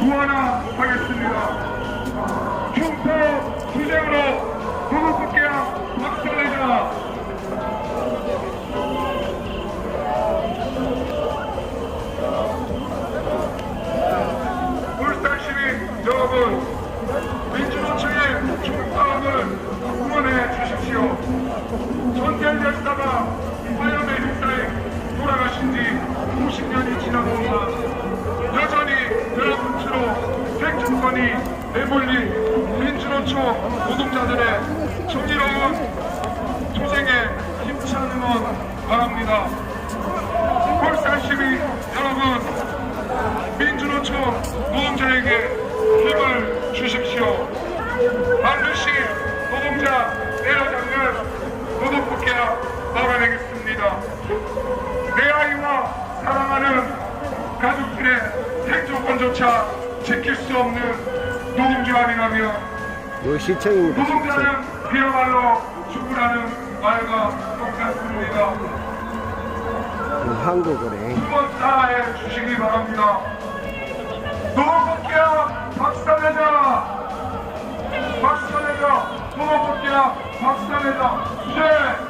구하하겠습니다. 충포 투쟁으로 구국국계약 박살내자. 울산 시민 여러분, 민주노총의 총파업을 응원해 주십시오. 전달 열사가 화염의 흑사에 돌아가신 지 50년이 지나도나 여전히 생존권이 내몰린 민주노총 노동자들의 정의로운 투쟁에 힘찬 응원 바랍니다. 울산 시민 여러분, 민주노총 노동자에게 힘을 주십시오. 반드시 노동자 내려잡는 노동국회와 막아내겠습니다. 내 아이와 사랑하는 가족들의 생존권조차 지킬 수 없는 노동조합이라면 요 시청입니다. 시청. 노동자는 그야말로 죽으라는 말과 똑같습니다. 그 한국은행. 한번 따라해 주시기 바랍니다. 노동국회야 박살내자! 박살내자! 노동국회야 박살내자! 네!